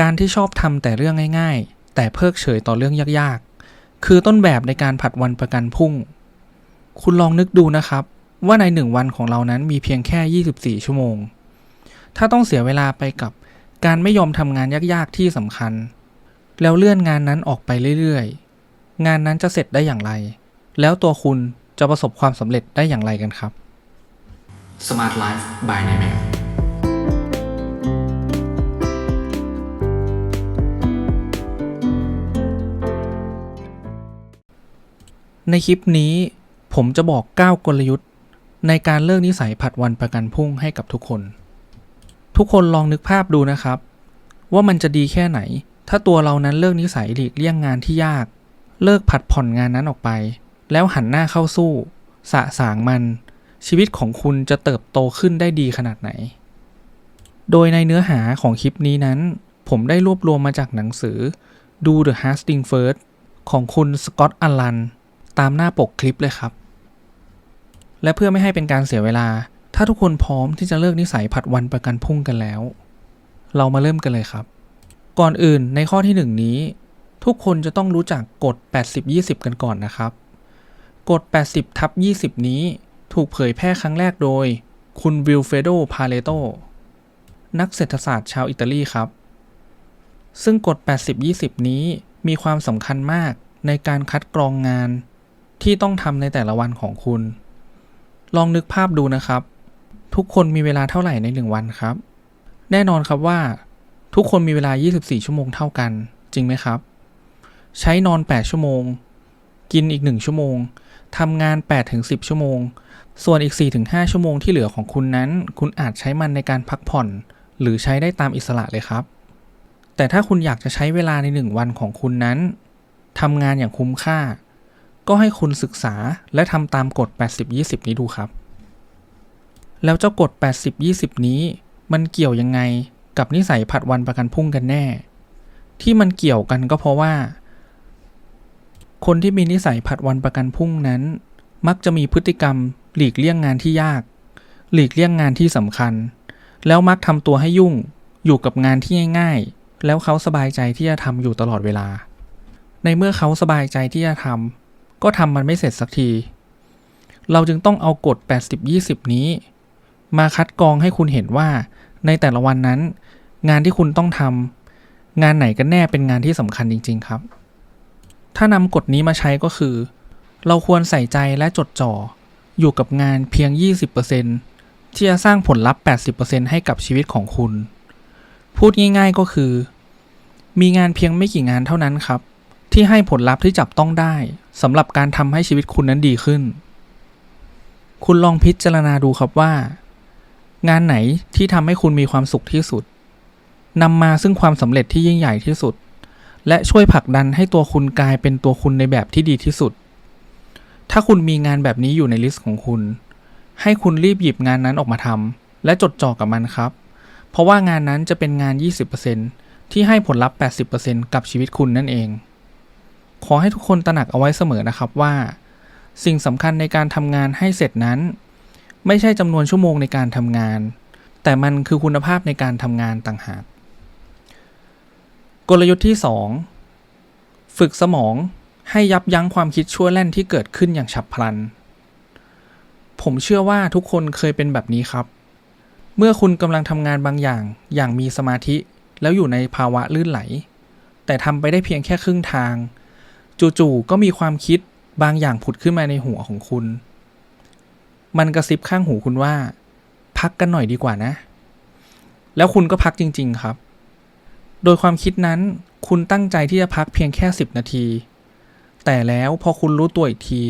การที่ชอบทำแต่เรื่องง่าย ๆ แต่เพิกเฉยต่อเรื่องยากๆ คือต้นแบบในการผัดวันประกันพรุ่ง คุณลองนึกดูนะครับ ว่าในหนึ่งวันของเรานั้นมีเพียงแค่ 24 ชั่วโมง ถ้าต้องเสียเวลาไปกับการไม่ยอมทำงานยากๆ ที่สำคัญ แล้วเลื่อนงานนั้นออกไปเรื่อยๆ งานนั้นจะเสร็จได้อย่างไร แล้วตัวคุณจะประสบความสำเร็จได้อย่างไรกันครับ Smart Life by n a m e ในคลิปนี้ผมจะบอก 9 กลยุทธ์ ในการเลิกนิสัยผัดวันประกันพรุ่งให้กับทุกคน ทุกคนลองนึกภาพดูนะครับ ว่ามันจะดีแค่ไหน ถ้าตัวเรานั้นเลิกนิสัยหลีกเลี่ยงงานที่ยาก เลิกผัดผ่อนงานนั้นออกไป แล้วหันหน้าเข้าสู้ สะสางมัน ชีวิตของคุณจะเติบโตขึ้นได้ดีขนาดไหน โดยในเนื้อหาของคลิปนี้นั้น ผมได้รวบรวมมาจากหนังสือ Do the Harding First ของคุณสกอตต์อลัน ตามหน้าปกคลิปเลยครับ และเพื่อไม่ให้เป็นการเสียเวลา ถ้าทุกคนพร้อมที่จะเลิกนิสัยผัดวันประกันพรุ่งกันแล้ว เรามาเริ่มกันเลยครับ ก่อนอื่นในข้อที่หนึ่งนี้ ทุกคนจะต้องรู้จักกฎ 80-20 กันก่อนนะครับ กฎ 80ทับ20 นี้ถูกเผยแพร่ครั้งแรกโดย คุณวิลเฟโด พาเลโต นักเศรษฐศาสตร์ชาวอิตาลีครับ ซึ่งกฎ 80-20 นี้มีความสำคัญมากในการคัดกรองงาน ที่ต้องทำในแต่ละวันของคุณ ลองนึกภาพดูนะครับ ทุกคนมีเวลาเท่าไหร่ในหนึ่งวันครับ แน่นอนครับว่า ทุกคนมีเวลา 24 ชั่วโมงเท่ากัน จริงไหมครับ ใช้นอน 8 ชั่วโมง กินอีก 1 ชั่วโมงทำงาน 8-10 ชั่วโมง ส่วนอีก 4-5 ชั่วโมงที่เหลือของคุณนั้น คุณอาจใช้มันในการพักผ่อน หรือใช้ได้ตามอิสระเลยครับ แต่ถ้าคุณอยากจะใช้เวลาในหนึ่งวันของคุณนั้นทำงานอย่างคุ้มค่า ก็ให้คุณศึกษาและทำตามกฎ 80-20 นี้ดูครับ แล้วเจ้ากฎ 80-20 นี้ มันเกี่ยวยังไงกับนิสัยผัดวันประกันพรุ่งกันแน่ ที่มันเกี่ยวกันก็เพราะว่า คนที่มีนิสัยผัดวันประกันพรุ่งนั้น มักจะมีพฤติกรรมหลีกเลี่ยงงานที่ยาก หลีกเลี่ยงงานที่สำคัญ แล้วมักทำตัวให้ยุ่งอยู่กับงานที่ง่ายๆ แล้วเขาสบายใจที่จะทำอยู่ตลอดเวลา ในเมื่อเขาสบายใจที่จะทำ ก็ทำมันไม่เสร็จสักที เราจึงต้องเอากฎ 80-20 นี้ มาคัดกรองให้คุณเห็นว่า ในแต่ละวันนั้น งานที่คุณต้องทำงานไหนกันแน่เป็นงานที่สำคัญจริง ๆ ครับ ถ้านำกฎนี้มาใช้ก็คือ เราควรใส่ใจและจดจ่ออยู่กับงานเพียง 20%ที่จะสร้างผลลัพธ์ 80%ให้กับชีวิตของคุณ พูดง่ายๆก็คือ มีงานเพียงไม่กี่งานเท่านั้นครับ ที่ให้ผลลัพธ์ที่จับต้องได้สำหรับการทำให้ชีวิตคุณนั้นดีขึ้น คุณลองพิจารณาดูครับว่า งานไหนที่ทำให้คุณมีความสุขที่สุดนำมาซึ่งความสำเร็จที่ยิ่งใหญ่ที่สุด และช่วยผลักดันให้ตัวคุณกลายเป็นตัวคุณในแบบที่ดีที่สุด ถ้าคุณมีงานแบบนี้อยู่ในลิสต์ของคุณ ให้คุณรีบหยิบงานนั้นออกมาทำและจดจ่อกับมันครับ เพราะว่างานนั้นจะเป็นงาน 20%ที่ให้ผลลัพธ์ 80%กับชีวิตคุณนั่นเอง ขอให้ทุกคนตระหนักเอาไว้เสมอนะครับว่า สิ่งสำคัญในการทำงานให้เสร็จนั้น ไม่ใช่จำนวนชั่วโมงในการทำงาน แต่มันคือคุณภาพในการทำงานต่างหาก กลยุทธ์ที่ 2 ฝึกสมองให้ยับยั้งความคิดชั่วแล่นที่เกิดขึ้นอย่างฉับพลัน ผมเชื่อว่าทุกคนเคยเป็นแบบนี้ครับ เมื่อคุณกำลังทำงานบางอย่างอย่างมีสมาธิแล้วอยู่ในภาวะลื่นไหล แต่ทำไปได้เพียงแค่ครึ่งทาง จู่ๆก็มีความคิดบางอย่างผุดขึ้นมาในหัวของคุณ มันกระซิบข้างหูคุณว่า พักกันหน่อยดีกว่านะ แล้วคุณก็พักจริง ๆครับ โดยความคิดนั้นคุณตั้งใจที่จะพักเพียงแค่ 10 นาที แต่แล้วพอคุณรู้ตัวอีกที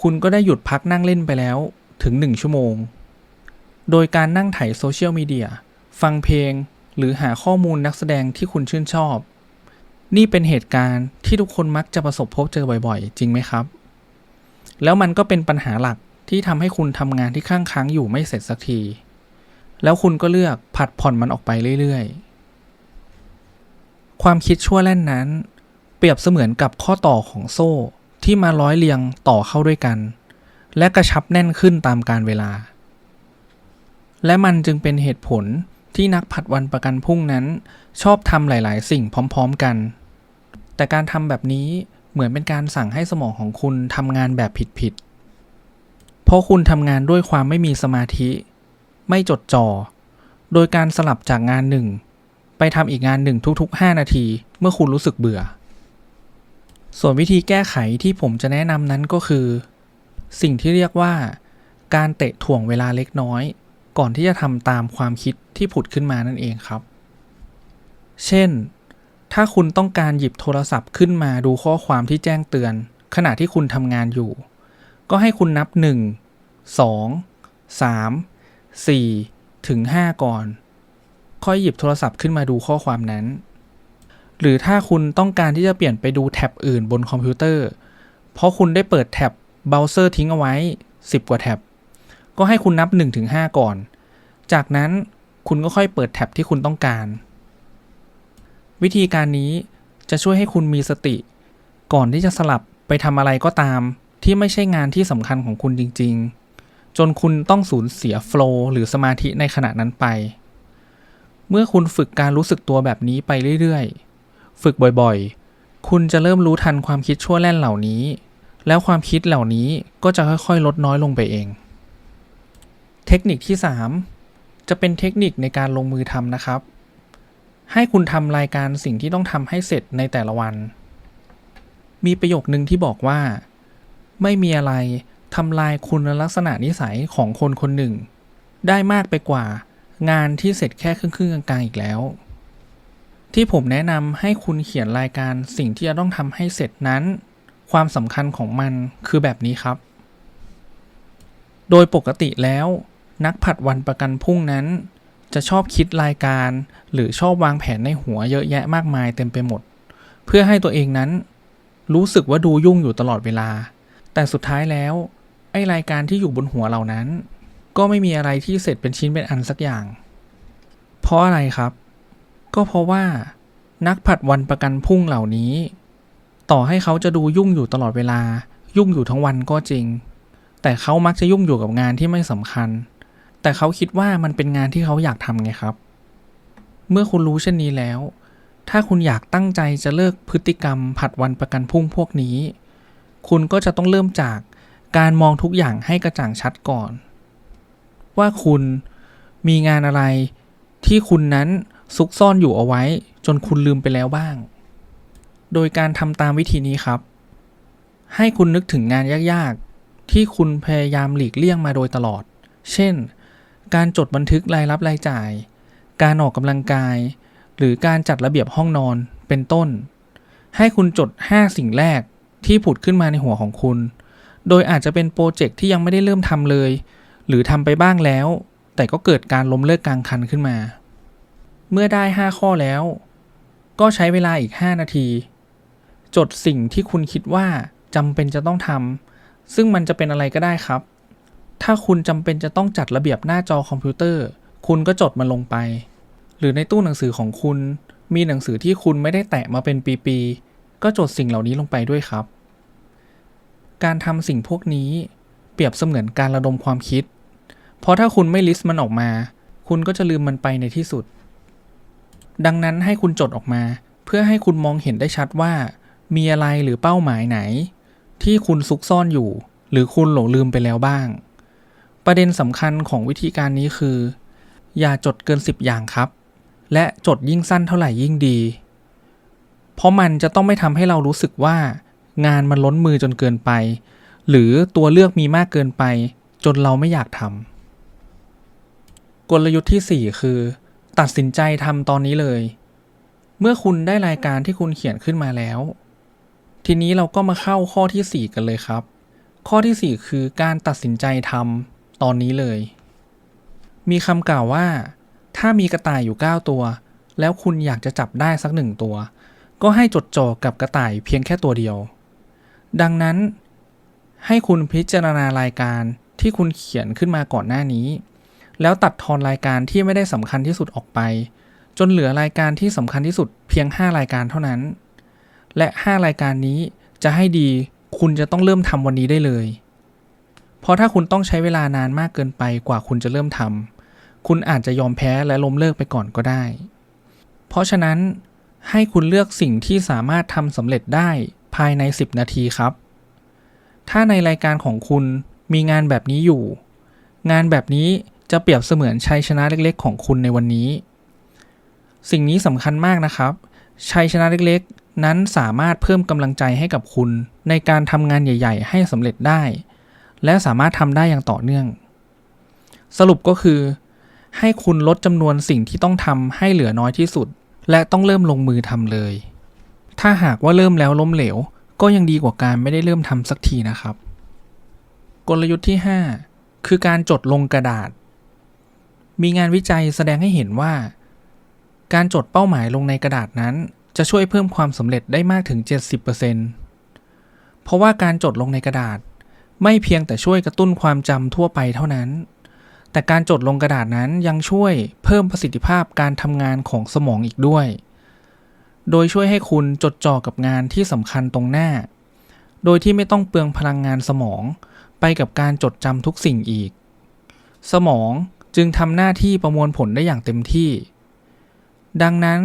คุณก็ได้หยุดพักนั่งเล่นไปแล้วถึง 1 ชั่วโมง โดยการนั่งไถโซเชียลมีเดียฟังเพลง หรือหาข้อมูลนักแสดงที่คุณชื่นชอบ นี่เป็นเหตุการณ์ที่ทุกคนมักจะประสบพบเจอบ่อยๆ จริงไหมครับ แล้วมันก็เป็นปัญหาหลักที่ทำให้คุณทำงานที่ข้างค้างอยู่ไม่เสร็จสักที แล้วคุณก็เลือกผัดผ่อนมันออกไปเรื่อยๆ ความคิดชั่วแล่นนั้น เปรียบเสมือนกับข้อต่อของโซ่ที่มาร้อยเรียงต่อเข้าด้วยกัน และกระชับแน่นขึ้นตามการเวลา และมันจึงเป็นเหตุผล ที่นักผัดวันประกันพรุ่งนั้น ชอบทำหลาย ๆ สิ่งพร้อม ๆ กัน แต่การทำแบบนี้เหมือนเป็นการสั่งให้สมองของคุณทำงานแบบผิด ๆ เพราะคุณทำงานด้วยความไม่มีสมาธิ ไม่จดจ่อ โดยการสลับจากงานหนึ่ง ไปทำอีกงานหนึ่งทุก ๆ 5 นาที เมื่อคุณรู้สึกเบื่อ ส่วนวิธีแก้ไขที่ผมจะแนะนำนั้นก็คือ สิ่งที่เรียกว่า การเตะถ่วงเวลาเล็กน้อย ก่อนที่จะทำตามความคิดที่ผุดขึ้นมานั่นเองครับ เช่น ถ้าคุณต้องการหยิบโทรศัพท์ขึ้นมาดูข้อความที่แจ้งเตือน ขณะที่คุณทำงานอยู่ ก็ให้คุณนับ 1 2 3 4 ถึง 5 ก่อน ค่อยหยิบโทรศัพท์ขึ้นมาดูข้อความนั้น หรือถ้าคุณต้องการที่จะเปลี่ยนไปดูแท็บอื่นบนคอมพิวเตอร์ เพราะคุณได้เปิดแท็บเบราว์เซอร์ทิ้งเอาไว้ 10 กว่าแท็บ ก็ให้คุณนับ 1-5 ก่อน จากนั้นคุณก็ค่อยเปิดแท็บที่คุณต้องการ วิธีการนี้จะช่วยให้คุณมีสติ ก่อนที่จะสลับไปทำอะไรก็ตาม ที่ไม่ใช่งานที่สำคัญของคุณจริง ๆ จนคุณต้องสูญเสียโฟล์หรือสมาธิในขณะนั้นไป เมื่อคุณฝึกการรู้สึกตัวแบบนี้ไปเรื่อยๆ ฝึกบ่อยๆ คุณจะเริ่มรู้ทันความคิดชั่วแล่นเหล่านี้ แล้วความคิดเหล่านี้ก็จะค่อยๆ ลดน้อยลงไปเอง เทคนิคที่ 3 จะเป็นเทคนิคในการลงมือทำนะครับ ให้คุณทำรายการสิ่งที่ต้องทำให้เสร็จในแต่ละวัน มีประโยคนึงที่บอกว่า ไม่มีอะไรทำลายคุณลักษณะนิสัยของคนคนหนึ่ง ได้มากไปกว่างานที่เสร็จแค่ครึ่งๆกลางๆอีกแล้ว ที่ผมแนะนำให้คุณเขียนรายการสิ่งที่จะต้องทำให้เสร็จนั้น ความสำคัญของมันคือแบบนี้ครับ โดยปกติแล้ว นักผัดวันประกันพรุ่งนั้น จะชอบคิดรายการ หรือชอบวางแผนในหัวเยอะแยะมากมายเต็มไปหมด เพื่อให้ตัวเองนั้น รู้สึกว่าดูยุ่งอยู่ตลอดเวลา แต่สุดท้ายแล้ว ไอรายการที่อยู่บนหัวเหล่านั้น ก็ไม่มีอะไรที่เสร็จเป็นชิ้นเป็นอันสักอย่าง เพราะอะไรครับ ก็เพราะว่า นักผัดวันประกันพรุ่งเหล่านี้ ต่อให้เขาจะดูยุ่งอยู่ตลอดเวลา ยุ่งอยู่ทั้งวันก็จริง แต่เขามักจะยุ่งอยู่กับงานที่ไม่สำคัญ แต่เขาคิดว่ามันเป็นงานที่เขาอยากทำไงครับ เมื่อคุณรู้เช่นนี้แล้ว ถ้าคุณอยากตั้งใจจะเลิกพฤติกรรมผัดวันประกันพรุ่งพวกนี้ คุณก็จะต้องเริ่มจากการมองทุกอย่างให้กระจ่างชัดก่อน ว่าคุณมีงานอะไรที่คุณนั้นซุกซ่อนอยู่เอาไว้ จนคุณลืมไปแล้วบ้าง โดยการทำตามวิธีนี้ครับ ให้คุณนึกถึงงานยากๆ ที่คุณพยายามหลีกเลี่ยงมาโดยตลอด เช่น การจดบันทึกรายรับรายจ่าย การออกกำลังกาย หรือการจัดระเบียบห้องนอนเป็นต้น ให้คุณจด 5 สิ่งแรกที่ผุดขึ้นมาในหัวของคุณ โดยอาจจะเป็นโปรเจกต์ที่ยังไม่ได้เริ่มทำเลย หรือทำไปบ้างแล้ว แต่ก็เกิดการล้มเลิกกลางคันขึ้นมา เมื่อได้ 5 ข้อแล้ว ก็ใช้เวลาอีก 5 นาที จดสิ่งที่คุณคิดว่าจำเป็นจะต้องทำซึ่งมันจะเป็นอะไรก็ได้ครับ ถ้าคุณจำเป็นจะต้องจัดระเบียบหน้าจอคอมพิวเตอร์ คุณก็จดมันลงไป หรือในตู้หนังสือของคุณ มีหนังสือที่คุณไม่ได้แตะมาเป็นปีๆ ก็จดสิ่งเหล่านี้ลงไปด้วยครับ การทำสิ่งพวกนี้เปรียบเสมือนการระดมความคิด เพราะถ้าคุณไม่ลิสต์มันออกมา คุณก็จะลืมมันไปในที่สุด ดังนั้นให้คุณจดออกมา เพื่อให้คุณมองเห็นได้ชัดว่า มีอะไรหรือเป้าหมายไหน ที่คุณซุกซ่อนอยู่ หรือคุณหลงลืมไปแล้วบ้าง ประเด็นสำคัญของวิธีการนี้คือ อย่าจดเกิน 10 อย่างครับ และจดยิ่งสั้นเท่าไหร่ยิ่งดี เพราะมันจะต้องไม่ทำให้เรารู้สึกว่า งานมันล้นมือจนเกินไป หรือตัวเลือกมีมากเกินไป จนเราไม่อยากทำกลยุทธ์ที่ 4 คือ ตัดสินใจทำตอนนี้เลย เมื่อคุณได้รายการที่คุณเขียนขึ้นมาแล้ว ทีนี้เราก็มาเข้าข้อที่ 4 กันเลยครับ ข้อที่ 4 คือการตัดสินใจทำ ตอนนี้เลย มีคำกล่าวว่า ถ้ามีกระต่ายอยู่ 9 ตัว แล้วคุณอยากจะจับได้สักหนึ่งตัว ก็ให้จดจ่อกับกระต่ายเพียงแค่ตัวเดียว ดังนั้น ให้คุณพิจารณารายการที่คุณเขียนขึ้นมาก่อนหน้านี้ แล้วตัดทอนรายการที่ไม่ได้สำคัญที่สุดออกไป จนเหลือรายการที่สำคัญที่สุดเพียง 5 รายการเท่านั้น และ 5 รายการนี้จะให้ดีคุณจะต้องเริ่มทำวันนี้ได้เลย เพราะถ้าคุณต้องใช้เวลานานมากเกินไปกว่าคุณจะเริ่มทำคุณอาจจะยอมแพ้และล้มเลิกไปก่อนก็ได้ เพราะฉะนั้นให้คุณเลือกสิ่งที่สามารถทำสำเร็จได้ภายใน 10 นาทีครับ ถ้าในรายการของคุณมีงานแบบนี้อยู่ งานแบบนี้จะเปรียบเสมือนชัยชนะเล็กๆ ของคุณในวันนี้ สิ่งนี้สำคัญมากนะครับ ชัยชนะเล็กๆ นั้นสามารถเพิ่มกำลังใจให้กับคุณในการทำงานใหญ่ ๆ ให้สำเร็จได้ และสามารถทำได้อย่างต่อเนื่อง สรุปก็คือ ให้คุณลดจำนวนสิ่งที่ต้องทำให้เหลือน้อยที่สุด และต้องเริ่มลงมือทำเลย ถ้าหากว่าเริ่มแล้วล้มเหลว ก็ยังดีกว่าการไม่ได้เริ่มทำสักทีนะครับ กลยุทธ์ที่ 5 คือการจดลงกระดาษ มีงานวิจัยแสดงให้เห็นว่า การจดเป้าหมายลงในกระดาษนั้น จะช่วยเพิ่มความสำเร็จได้มากถึง 70%เพราะว่าการจดลงในกระดาษ ไม่เพียงแต่ช่วยกระตุ้นความจำทั่วไปเท่านั้น แต่การจดลงกระดาษนั้นยังช่วยเพิ่มประสิทธิภาพการทำงานของสมองอีกด้วย โดยช่วยให้คุณจดจ่อกับงานที่สำคัญตรงหน้า โดยที่ไม่ต้องเปลืองพลังงานสมองไปกับการจดจำทุกสิ่งอีก สมองจึงทำหน้าที่ประมวลผลได้อย่างเต็มที่ ดังนั้น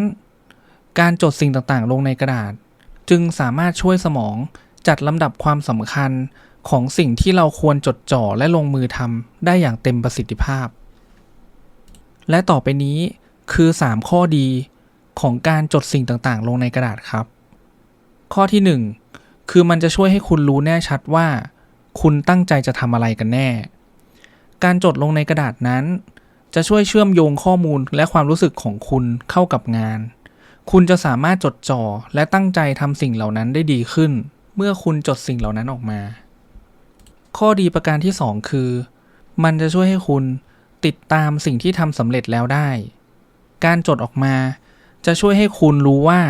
การจดสิ่งต่างๆ ลงในกระดาษ จึงสามารถช่วยสมองจัดลำดับความสำคัญ ของสิ่งที่เราควรจดจ่อและลงมือทำได้อย่างเต็มประสิทธิภาพ และต่อไปนี้คือ 3 ข้อดีของการจดสิ่งต่างๆ ลงในกระดาษครับ ข้อที่ 1 คือมันจะช่วยให้คุณรู้แน่ชัดว่า คุณตั้งใจจะทำอะไรกันแน่ การจดลงในกระดาษนั้น จะช่วยเชื่อมโยงข้อมูลและความรู้สึกของคุณเข้ากับงาน คุณจะสามารถจดจ่อและตั้งใจทำสิ่งเหล่านั้นได้ดีขึ้น เมื่อคุณจดสิ่งเหล่านั้นออกมา ข้อดีประการที่ 2 คือ มันจะช่วยให้คุณติดตามสิ่งที่ทำสำเร็จแล้วได้ การจดออกมาจะช่วยให้คุณรู้ว่า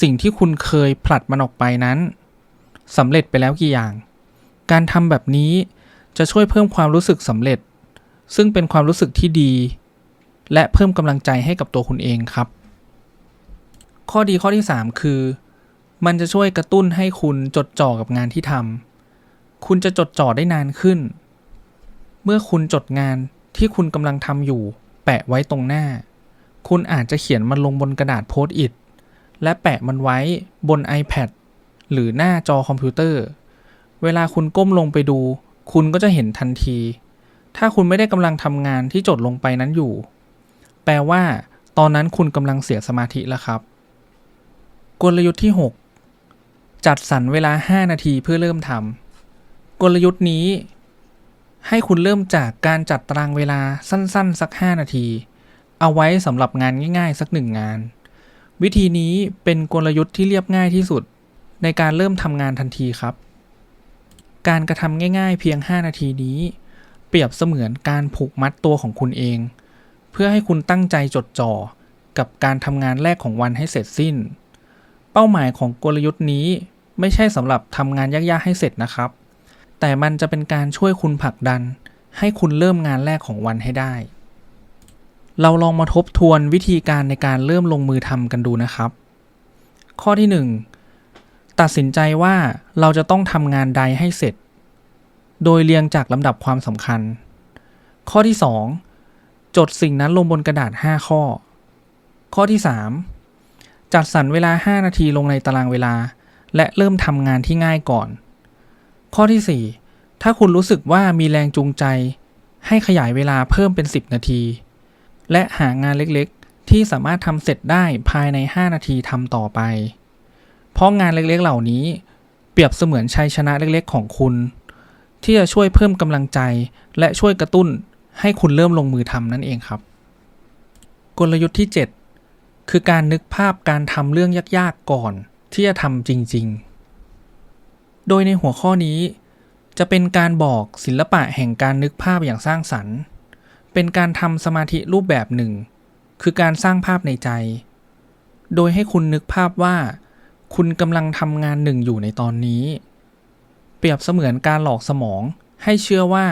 สิ่งที่คุณเคยผลัดมันออกไปนั้นสำเร็จไปแล้วกี่อย่าง การทำแบบนี้จะช่วยเพิ่มความรู้สึกสำเร็จ ซึ่งเป็นความรู้สึกที่ดี และเพิ่มกำลังใจให้กับตัวคุณเองครับ ข้อดีข้อที่ 3 คือ มันจะช่วยกระตุ้นให้คุณจดจ่อกับงานที่ทำ คุณจะจดจ่อได้นานขึ้น เมื่อคุณจดงานที่คุณกำลังทำอยู่ แปะไว้ตรงหน้า คุณอาจจะเขียนมันลงบนกระดาษโพสต์อิทและแปะมันไว้บน iPad หรือหน้าจอคอมพิวเตอร์ เวลาคุณก้มลงไปดู คุณก็จะเห็นทันที ถ้าคุณไม่ได้กำลังทำงานที่จดลงไปนั้นอยู่ แปลว่า ตอนนั้นคุณกำลังเสียสมาธิแล้วครับ กลยุทธ์ที่ 6 จัดสรรเวลา 5 นาทีเพื่อเริ่มทำ กลยุทธ์นี้ ให้คุณเริ่มจากการจัดตารางเวลาสั้นๆ สัก 5 นาที เอาไว้สำหรับงานง่ายๆ สักหนึ่งงาน วิธีนี้เป็นกลยุทธ์ที่เรียบง่ายที่สุด ในการเริ่มทำงานทันทีครับ การกระทำง่ายๆ เพียง 5 นาทีนี้ เปรียบเสมือนการผูกมัดตัวของคุณเอง เพื่อให้คุณตั้งใจจดจ่อกับการทำงานแรกของวันให้เสร็จสิ้น เป้าหมายของกลยุทธ์นี้ไม่ใช่สำหรับทำงานยากๆให้เสร็จนะครับ แต่มันจะเป็นการช่วยคุณผลักดัน ให้คุณเริ่มงานแรกของวันให้ได้ เราลองมาทบทวนวิธีการในการเริ่มลงมือทำกันดูนะครับ ข้อที่ 1 ตัดสินใจว่าเราจะต้องทำงานใดให้เสร็จ โดยเรียงจากลำดับความสำคัญ ข้อที่ 2 จดสิ่งนั้นลงบนกระดาษ 5 ข้อ ข้อที่ 3 จัดสรรเวลา 5 นาทีลงในตารางเวลา และเริ่มทำงานที่ง่ายก่อน ข้อที่ 4 ถ้าคุณรู้สึกว่ามีแรงจูงใจ ให้ขยายเวลาเพิ่มเป็น 10 นาที และหางานเล็กๆ ที่สามารถทำเสร็จได้ภายใน 5 นาทีทำต่อไป เพราะงานเล็กๆเหล่านี้ เปรียบเสมือนชัยชนะเล็กๆ ของคุณ ที่จะช่วยเพิ่มกำลังใจ และช่วยกระตุ้นให้คุณเริ่มลงมือทำนั่นเองครับ กลยุทธ์ที่ 7 คือการนึกภาพการทำเรื่องยากๆก่อนที่จะทำจริง ๆ โดยในหัวข้อนี้ จะเป็นการบอกศิลปะแห่งการนึกภาพอย่างสร้างสรรค์ เป็นการทำสมาธิรูปแบบหนึ่ง คือการสร้างภาพในใจ โดยให้คุณนึกภาพว่า คุณกำลังทำงานหนึ่งอยู่ในตอนนี้ เปรียบเสมือนการหลอกสมองให้เชื่อว่า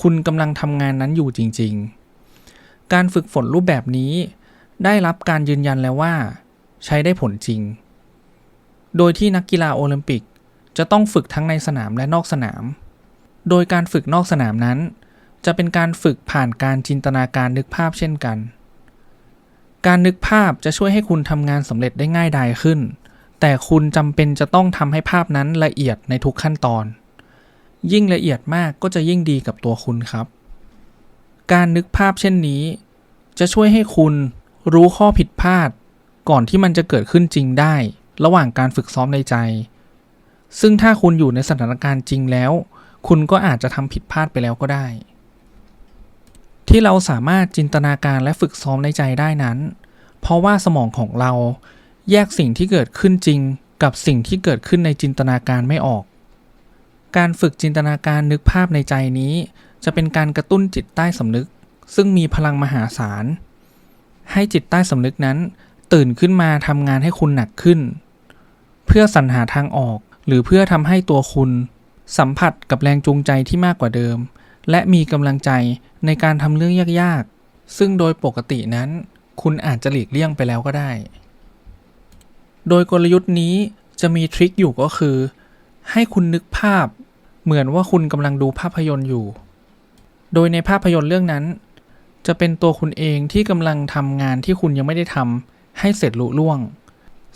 คุณกำลังทำงานนั้นอยู่จริง ๆ การฝึกฝนรูปแบบนี้ ได้รับการยืนยันแล้วว่า ใช้ได้ผลจริง โดยที่นักกีฬาโอลิมปิก จะต้องฝึกทั้งในสนามและนอกสนาม โดยการฝึกนอกสนามนั้น จะเป็นการฝึกผ่านการจินตนาการนึกภาพเช่นกัน การนึกภาพจะช่วยให้คุณทำงานสำเร็จได้ง่ายดายขึ้น แต่คุณจำเป็นจะต้องทำให้ภาพนั้นละเอียดในทุกขั้นตอน ยิ่งละเอียดมากก็จะยิ่งดีกับตัวคุณครับ การนึกภาพเช่นนี้ จะช่วยให้คุณรู้ข้อผิดพลาด ก่อนที่มันจะเกิดขึ้นจริงได้ ระหว่างการฝึกซ้อมในใจ ซึ่งถ้าคุณอยู่ในสถานการณ์จริงแล้ว คุณก็อาจจะทำผิดพลาดไปแล้วก็ได้ ที่เราสามารถจินตนาการและฝึกซ้อมในใจได้นั้น เพราะว่าสมองของเราแยกสิ่งที่เกิดขึ้นจริง กับสิ่งที่เกิดขึ้นในจินตนาการไม่ออก การฝึกจินตนาการนึกภาพในใจนี้ จะเป็นการกระตุ้นจิตใต้สำนึก ซึ่งมีพลังมหาศาล ให้จิตใต้สำนึกนั้น ตื่นขึ้นมาทำงานให้คุณหนักขึ้น เพื่อสรรหาทางออก หรือเพื่อทำให้ตัวคุณ สัมผัสกับแรงจูงใจที่มากกว่าเดิม และมีกำลังใจในการทำเรื่องยากๆ ซึ่งโดยปกตินั้น คุณอาจจะหลีกเลี่ยงไปแล้วก็ได้ โดยกลยุทธ์นี้จะมีทริคอยู่ก็คือ ให้คุณนึกภาพ เหมือนว่าคุณกำลังดูภาพยนตร์อยู่ โดยในภาพยนตร์เรื่องนั้น จะเป็นตัวคุณเองที่กำลังทำงานที่คุณยังไม่ได้ทำให้เสร็จลุล่วง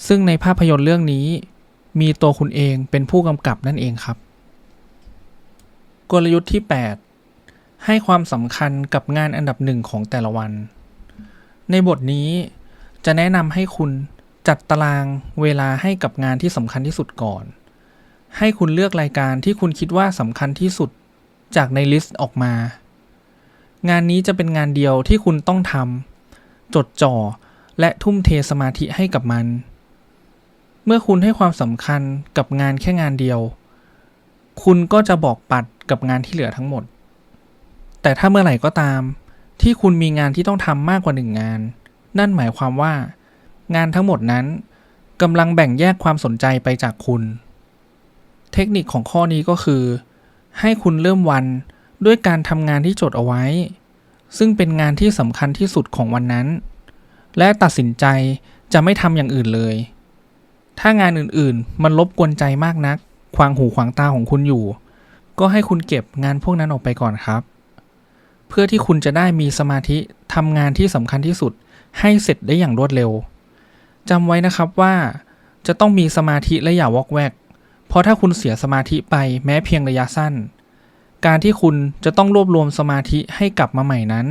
ซึ่งในภาพยนตร์เรื่องนี้ มีตัวคุณเองเป็นผู้กำกับนั่นเองครับ กลยุทธ์ที่ 8 ให้ความสำคัญกับงานอันดับหนึ่งของแต่ละวัน ในบทนี้จะแนะนำให้คุณจัดตารางเวลาให้กับงานที่สำคัญที่สุดก่อน ให้คุณเลือกรายการที่คุณคิดว่าสำคัญที่สุดจากในลิสต์ออกมา งานนี้จะเป็นงานเดียวที่คุณต้องทำจดจ่อและทุ่มเทสมาธิให้กับมัน เมื่อคุณให้ความสำคัญกับงานแค่งานเดียว คุณก็จะบอกปัดกับงานที่เหลือทั้งหมด แต่ถ้าเมื่อไหร่ก็ตาม ที่คุณมีงานที่ต้องทำมากกว่าหนึ่งงาน นั่นหมายความว่า งานทั้งหมดนั้นกำลังแบ่งแยกความสนใจไปจากคุณ เทคนิคของข้อนี้ก็คือ ให้คุณเริ่มวันด้วยการทำงานที่จดเอาไว้ ซึ่งเป็นงานที่สำคัญที่สุดของวันนั้น และตัดสินใจจะไม่ทำอย่างอื่นเลย ถ้างานอื่นๆ มันรบกวนใจมากนัก ขวางหูขวางตาของคุณอยู่ ก็ให้คุณเก็บงานพวกนั้นออกไปก่อนครับ เพื่อที่คุณจะได้มีสมาธิทำงานที่สำคัญที่สุด ให้เสร็จได้อย่างรวดเร็วจำไว้นะครับว่า จะต้องมีสมาธิและอย่าวอกแวก เพราะถ้าคุณเสียสมาธิไปแม้เพียงระยะสั้น การที่คุณจะต้องรวบรวมสมาธิให้กลับมาใหม่นั้น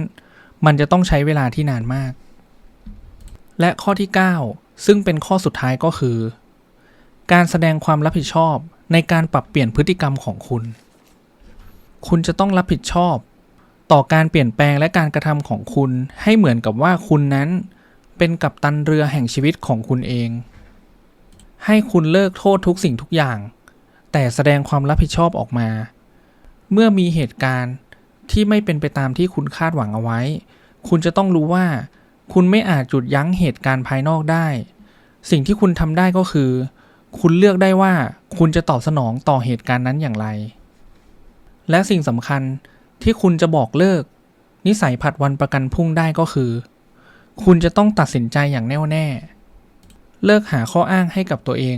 มันจะต้องใช้เวลาที่นานมาก และข้อที่ 9 ซึ่งเป็นข้อสุดท้ายก็คือ การแสดงความรับผิดชอบในการปรับเปลี่ยนพฤติกรรมของคุณ คุณจะต้องรับผิดชอบ ต่อการเปลี่ยนแปลงและการกระทำของคุณให้เหมือนกับว่าคุณนั้นเป็นกัปตันเรือแห่งชีวิตของคุณเอง ให้คุณเลิกโทษทุกสิ่งทุกอย่าง แต่แสดงความรับผิดชอบออกมา เมื่อมีเหตุการณ์ที่ไม่เป็นไปตามที่คุณคาดหวังเอาไว้ คุณจะต้องรู้ว่า คุณไม่อาจหยุดยั้งเหตุการณ์ภายนอกได้ สิ่งที่คุณทำได้ก็คือ คุณเลือกได้ว่าคุณจะตอบสนองต่อเหตุการณ์นั้นอย่างไร และสิ่งสำคัญที่คุณจะบอกเลิก นิสัยผัดวันประกันพรุ่งได้ก็คือ คุณจะต้องตัดสินใจอย่างแน่วแน่ เลิกหาข้ออ้างให้กับตัวเอง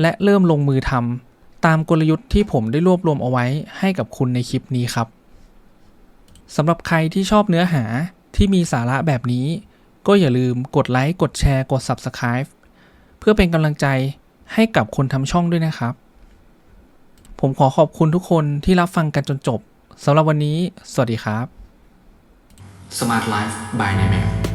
และเริ่มลงมือทำตามกลยุทธ์ที่ผมได้รวบรวมเอาไว้ให้กับคุณในคลิปนี้ครับสำหรับใครที่ชอบเนื้อหาที่มีสาระแบบนี้ ก็อย่าลืมกดไลค์กดแชร์กด Subscribe เพื่อเป็นกำลังใจให้กับคนทำช่องด้วยนะครับ ผมขอขอบคุณทุกคนที่รับฟังกันจนจบสำหรับวันนี้ สวัสดีครับ Smart Life by Name